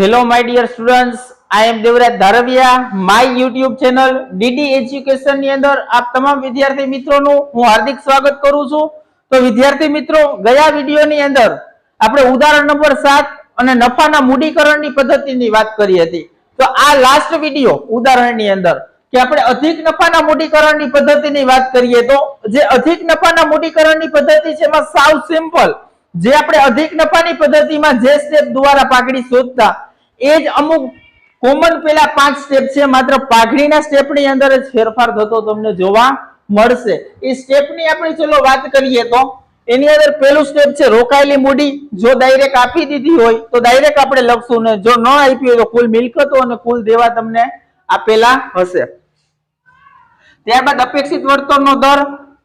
Hello my dear students I am Devraj Dharviya my YouTube channel DD એજ્યુકેશનની અંદર આપ તમામ વિદ્યાર્થી મિત્રોનું હું હાર્દિક સ્વાગત કરું છું. તો વિદ્યાર્થી મિત્રો, ગયા વિડીયોની અંદર આપણે ઉદાહરણ નંબર સાત અને નફાના મૂડીકરણની પદ્ધતિની વાત કરી હતી. તો આ લાસ્ટ વીડિયો ઉદાહરણની અંદર, કે આપણે અધિક નફાના મૂડીકરણની પદ્ધતિની વાત કરીએ તો, જે અધિક નફાના મૂડીકરણની પદ્ધતિ છે એમાં સાવ સિમ્પલ જે આપણે અધિક નફાની પદ્ધતિમાં જે સ્ટેપ દ્વારા પાકડી શોધતા એ જ અમુક કોમન પેલા પાંચ સ્ટેપ છે, માત્ર પાઘડીના સ્ટેપની અંદર જ ફેરફાર થતો તમને જોવા મળશે. એ સ્ટેપની આપણે ચલો વાત કરીએ તો, એની અંદર પેલું સ્ટેપ છે, રોકાયેલી મૂડી. જો ડાયરેક્ટ આપી દીધી હોય, તો ડાયરેક્ટ આપણે લખશું. ને જો ન આપી હોય, તો કુલ મિલકતો અને કુલ દેવા તમને આપેલા હશે. ત્યારબાદ અપેક્ષિત વળતરનો દર,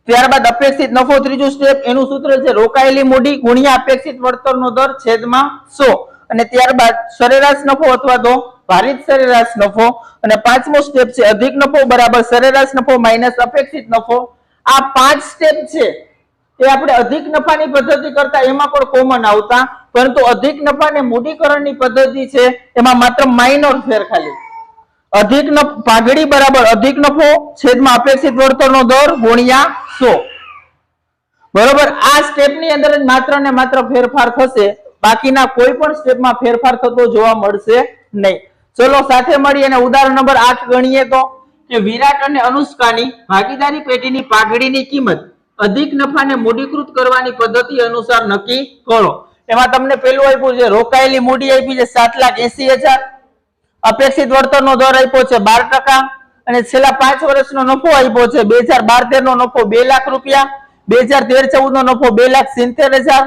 ત્યારબાદ અપેક્ષિત નફો ત્રીજું સ્ટેપ એનું સૂત્ર છે, રોકાયેલી મૂડી ગુણ્યા અપેક્ષિત વળતરનો દર છેદમાં સો. અને ત્યારબાદ સરેરાશ નફો અથવા તો ભારિત સરેરાશ નફો. અને પાંચમો સ્ટેપ છે, અધિક નફો બરાબર સરેરાશ નફો માઇનસ અપેક્ષિત નફો. આ પાંચ સ્ટેપ છે, એ આપણે અધિક નફાની પદ્ધતિ કરતા એમાં પણ કોમન આવતા. પરંતુ અધિક નફાને મૂડીકરણની પદ્ધતિ છે, એમાં માત્ર માઇનોર ફેર ખાલી. અધિક પાઘડી બરાબર અધિક નફો છેદમાં અપેક્ષિત વળતરનો દર ગુણ્યા સો. બરોબર? આ સ્ટેપની અંદર જ માત્ર ને માત્ર ફેરફાર થશે. બાકીના કોઈ પણ સ્ટેપમાં ફેરફાર થતો જોવા મળશે નહીં. ચલો સાથે મળી અને ઉદાહરણ નંબર આઠ ગણીએ તો, કે વિરાટ અને અનુષ્કાની ભાગીદારી પેટીની પાઘડીની કિંમત અધિક નફાને મૂડીકૃત કરવાની પદ્ધતિ અનુસાર નક્કી કરો. એમાં તમને પેલું આપ્યું છે, રોકાયેલી મૂડી આપી છે સાત લાખ એસી હજાર. અપેક્ષિત વળતરનો દર આપ્યો છે બાર ટકા અને છેલ્લા પાંચ વર્ષનો નફો આપ્યો છે બે હજાર બાર તેર નો નફો બે લાખ રૂપિયા, બે હજાર તેર ચૌદ નો નફો બે લાખ સિત્તેર હજાર.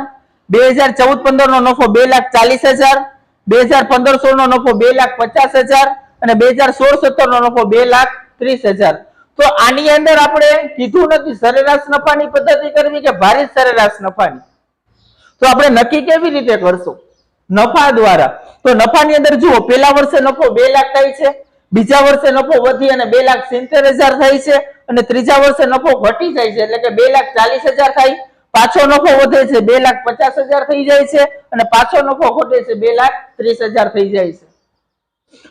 બે હજાર ચૌદ પંદર નો નફો બે લાખ ચાલીસ હજાર, બે હજાર પંદર સોળ નો નફો બે લાખ પચાસ હજાર અને બે હજાર સોળ સત્તર નો નફો બે લાખ ત્રીસ હજાર. તો આની અંદર આપણે કીધું નથી સરેરાશ નફાની પદ્ધતિ કરવી કે ભારિત સરેરાશ નફાની? તો આપણે નક્કી કેવી રીતે કરશું? નફા દ્વારા. તો નફાની અંદર જુઓ, પેલા વર્ષે નફો બે લાખ થાય છે, બીજા વર્ષે નફો વધી અને બે લાખ સિત્તેર હજાર થાય છે અને ત્રીજા વર્ષે નફો ઘટી જાય છે, એટલે કે બે લાખ ચાલીસ હજાર થાય. પાછો નફો વધે છે બે લાખ પચાસ હજાર થઈ જાય છે અને પાછો નફો ઘટે છે બે લાખ ત્રીસ હજાર થઈ જાય છે.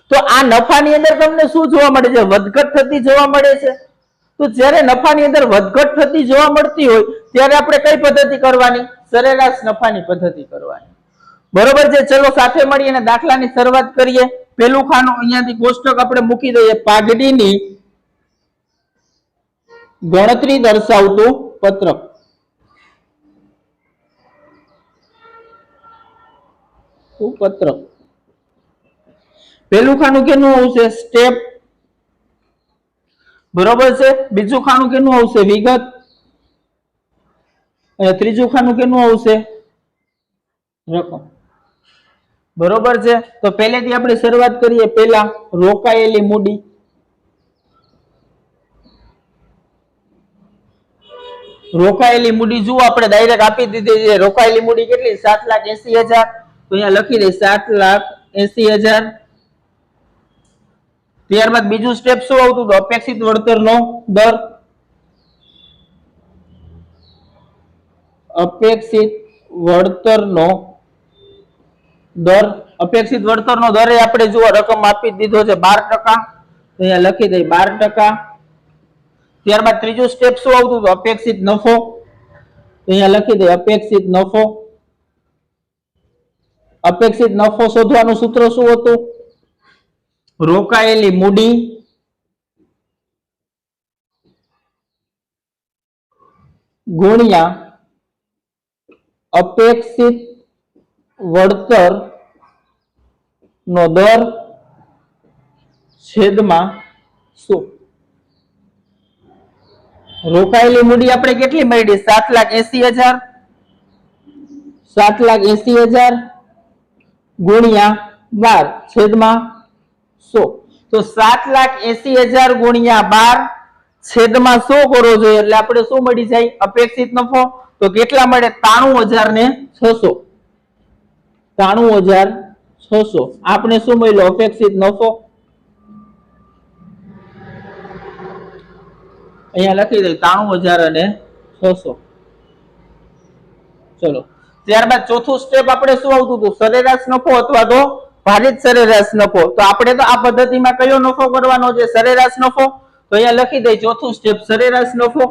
તો આ નફાની અંદર તમને શું જોવા મળે છે? વધઘટ થતી જોવા મળે છે. તો જ્યારે નફાની અંદર વધઘટ થતી જોવા મળતી હોય, ત્યારે આપણે કઈ પદ્ધતિ કરવાની? સરેરાશ નફાની પદ્ધતિ કરવાની. બરોબર છે? ચલો સાથે મળી અને દાખલાની શરૂઆત કરીએ. પેલું ખાનું અહીંયાથી કોષ્ટક આપણે મૂકી દઈએ. પાઘડીની ગણતરી દર્શાવતું પત્રક. પત્રક પેલું ખાનું કેનું આવશે? સ્ટેપ. બરોબર છે? બીજું ખાનું કેનું આવશે? વિગત. અને ત્રીજું ખાનું કેનું આવશે? રકમ. બરોબર છે? તો પહેલેથી આપણે શરૂઆત કરીએ. પહેલા રોકાયેલી મૂડી. રોકાયેલી મૂડી જુઓ, આપણે ડાયરેક્ટ આપી દીધી છે. રોકાયેલી મૂડી કેટલી? સાત લાખ એસી હજાર. અહીંયા લખી દે, સાત લાખ એસી હજાર. ત્યારબાદ બીજું સ્ટેપ શું આવતું? હતું અપેક્ષિત વળતરનો દર. અપેક્ષિત વળતરનો દર. અપેક્ષિત વળતરનો દર આપણે જુઓ, રકમ આપી દીધો છે બાર ટકા. અહીંયા લખી દઈએ બાર ટકા. ત્યારબાદ ત્રીજું સ્ટેપ શું આવતું? હતું અપેક્ષિત નફો. અહીંયા લખી દઈએ અપેક્ષિત નફો. અપેક્ષિત નફો શોધવાનું સૂત્ર શું હતું? રોકાયેલી મૂડી. ગુણ્યા અપેક્ષિત વળતર નો દર છેદમાં શું? રોકાયેલી મૂડી આપણે કેટલી મળી? સાત લાખ એસી હજાર. સાત લાખ એસી હજાર. ગુણ્યા બાર છેદમાં સો. તો સાત લાખ એસી હજાર ગુણ્યા બાર છેદમાં સો કરો જોઈએ. એટલે આપણે શું મળી જાય? અપેક્ષિત નફો. તો કેટલા મળે? ત્રાણું હજાર ને છસો. ત્રાણું હજાર છસો. આપણે શું મળ્યું? અપેક્ષિત નફો. અહીંયા લખી દઈએ. ત્રાણું હજાર અને છસો. ચલો. ત્યારબાદ ચોથું સ્ટેપ આપણે શું આવતું હતું? સરેરાશ નફો અથવા તો ભારિત સરેરાશ નફો. તો આપણે તો આ પદ્ધતિમાં કયો નફો કરવાનો છે? સરેરાશ નફો? તો અહીંયા લખી દઈ ચોથું સ્ટેપ સરેરાશ નફો.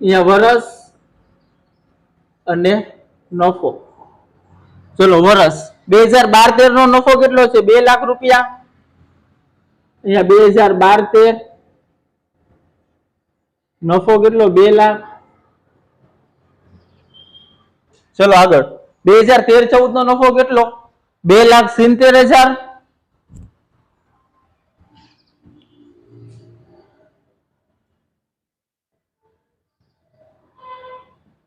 અહીંયા વરસ અને નફો. ચલો, વરસ. બે હજાર બાર તેર નો નફો કેટલો છે? બે લાખ રૂપિયા. અહીંયા બે હજાર બાર તેર નફો કેટલો? બે લાખ. ચલો આગળ. બે હજાર તેર ચૌદ નો નફો કેટલો? બે લાખ સિત્તેર હજાર.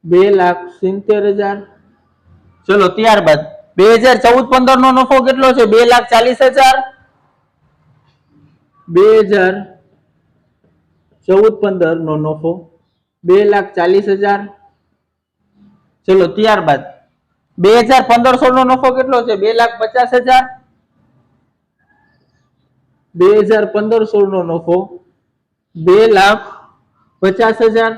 બે લાખ સિત્તેર હજાર. ચલો ત્યારબાદ. બે હજાર ચૌદ પંદર નો નફો કેટલો છે? બે લાખ ચાલીસ હજાર. બે હજાર ચૌદ પંદર, નો નફો. બે લાખ ચાલીસ હજાર. ચલો, ત્યારબાદ. બે હજાર પંદર સોળ નો નફો કેટલો છે? બે લાખ પચાસ હજાર. બે હજાર પંદર સોળ નો નફો બે લાખ પચાસ હજાર.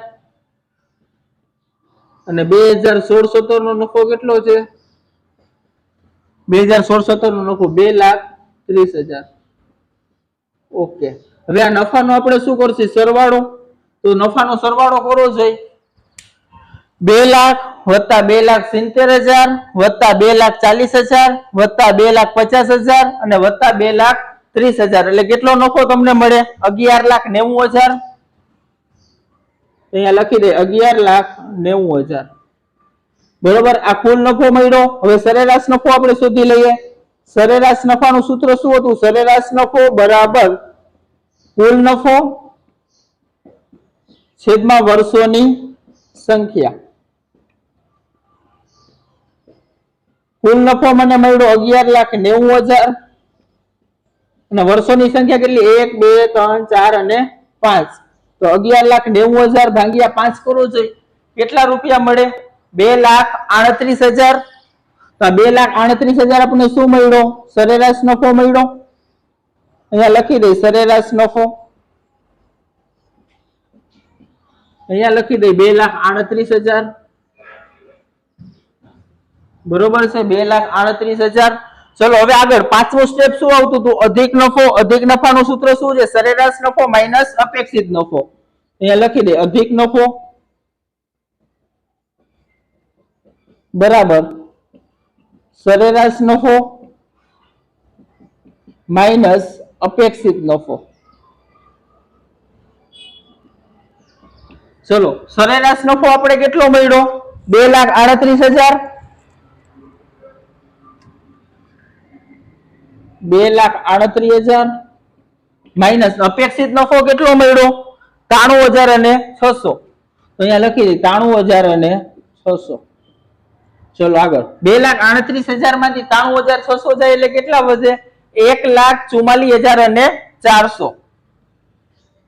અને બે હજાર સોળ સત્તર નો નફો કેટલો છે? બે હજાર સોળ સત્તર નો નફો બે લાખ ત્રીસ હજાર. ઓકે. હવે આ નફાનો આપણે શું કરશું? સરવાળો? તો નફાનો સરવાળો કરવો જોઈએ બે લાખ વત્તા બે લાખ સિત્તેર હજાર વત્તા બે લાખ ચાલીસ હજાર વત્તા બે લાખ પચાસ હજાર અને વત્તા બે લાખ ત્રીસ હજાર. એટલે કેટલો નફો તમને મળે? અગિયાર લાખ નેવું હજાર. અહીંયા લખી દે, અગિયાર લાખ નેવું હજાર. બરોબર? આ કુલ નફો મળ્યો. હવે સરેરાશ નફો આપણે શોધી લઈએ. સરેરાશ નફાનું સૂત્ર શું હતું? સરેરાશ નફો બરાબર કુલ નફો છેદમાં વર્ષોની સંખ્યા. કુલ નફો મને મળ્યો અગિયાર લાખ નેવું હજાર. અને વર્ષોની સંખ્યા કેટલી? એક, બે, ત્રણ, ચાર અને પાંચ. તો અગિયાર લાખ નેવું હજાર ભાગ્યા પાંચ કરવું જોઈએ કેટલા રૂપિયા મળે? બે લાખ આડત્રીસ હજાર. બે લાખ આડત્રીસ હજાર આપણને શું મળ્યો? સરેરાશ નફો મળ્યો. અહીંયા લખી દઈ, સરેરાશ નફો. અહીંયા લખી દઈ, બે લાખ આડત્રીસ હજાર. બરોબર છે, બે લાખ આડત્રીસ હજાર. ચલો, હવે આગળ, પાંચમું સ્ટેપ શું આવતું હતું? અધિક નફો, અધિક નફાનું સૂત્ર શું છે? સરેરાશ નફો માઇનસ અપેક્ષિત નફો. અહીંયા લખી દે, અધિક નફો. બરાબર. સરેરાશ નફો માઇનસ અપેક્ષિત નફો. ચલો, સરેરાશ નફો આપણે કેટલો મળ્યો? બે લાખ આડત્રીસ હજાર. બે લાખ આડત્રીસ હજાર. માઇનસ, અપેક્ષિત નફો કેટલો મળ્યો? ત્રાણું હજાર અને છસો. તો અહીંયા લખી દઈએ, ત્રાણું હજાર અને છસો. ચલો આગળ. બે લાખ આડત્રીસ હજારમાંથી ત્રાણું હજાર છસો જાય એટલે કેટલા વધે? એક લાખ ચુમાલી હજાર અને ચારસો.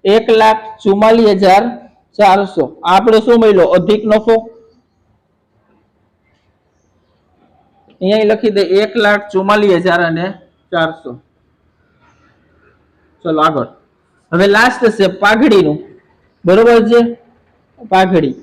એક લાખ ચુમાલી હજાર ચારસો. આપણે શું મળ્યો? અધિક નફો અહીંયા લખી દે, એક લાખ ચુમ્માલીસ હજાર અને ચારસો. ચલો આગળ. હવે લાસ્ટ છે પાઘડીનું. બરોબર છે? પાઘડી.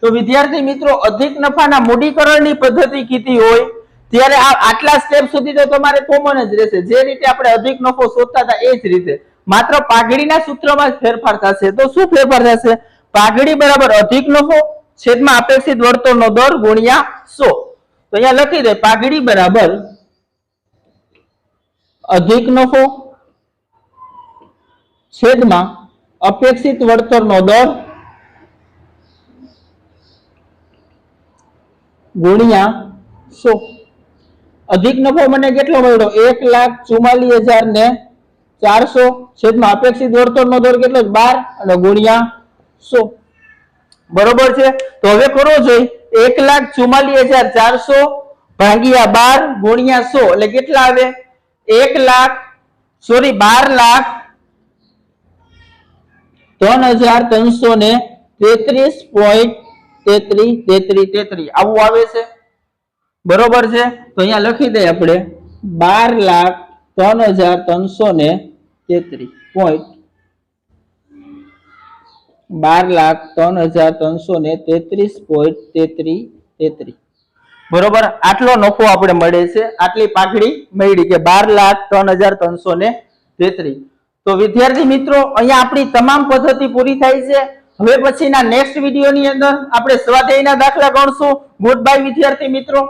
તો વિદ્યાર્થી મિત્રો, અધિક નફાના મૂડીકરણની પદ્ધતિ કીધી હોય ત્યારે આ આટલા સ્ટેપ સુધી તો તમારે કોમન જ રહેશે. જે રીતે આપણે અધિક નફો શોધતા હતા એ જ રીતે. માત્ર પાઘડીના સૂત્રમાં જ ફેરફાર થશે. તો શું ફેરફાર થશે? પાઘડી બરાબર અધિક નફો છેદમાં અપેક્ષિત વળતરનો દર ગુણ્યા સો. તો અહીંયા લખી દે, પાઘડી બરાબર અધિક નફો છેદમાં અપેક્ષિત વળતરનો દર ગુણ્યા સો. અધિક નફો મને કેટલો મળ્યો? એક લાખ ચુમ્માલીસ હજાર ને ચારસો. છેદમાં અપેક્ષિત વળતરનો દર કેટલો? બાર અને ગુણ્યા સો. બરોબર છે? તો હવે કરો જોઈએ એક લાખ ચુમ્માલીસ હજાર ચારસો ભાગ્યા બાર ગુણ્યા સો. એટલે કેટલા આવે? એક લાખ સોરી બાર લાખ ત્રણ હજાર ત્રણસો ને તેત્રીસ પોઈન્ટ તેત્રીસ તેત્રીસ તેત્રીસ આવું આવે છે? બરોબર છે? તો અહીંયા લખી દઈએ આપણે બાર લાખ ત્રણ હજાર ત્રણસો ને તેત્રીસ પોઈન્ટ બાર લાખ ત્રણ હજાર ત્રણસો ને તેત્રીસ પોઈન્ટ તેત્રીસ તેત્રીસ બરોબર? આટલો નફો આપણે મળે છે. આટલી પાઘડી મળી કે બાર લાખ ત્રણ હજાર ત્રણસો ને તેત્રીસ. તો વિદ્યાર્થી મિત્રો, અહીંયા આપણી તમામ પદ્ધતિ પૂરી થાય છે. હવે પછીના નેક્સ્ટ વિડીયોની અંદર આપણે સ્વાધ્યાયના દાખલા ગણશું. ગુડ બાય વિદ્યાર્થી મિત્રો.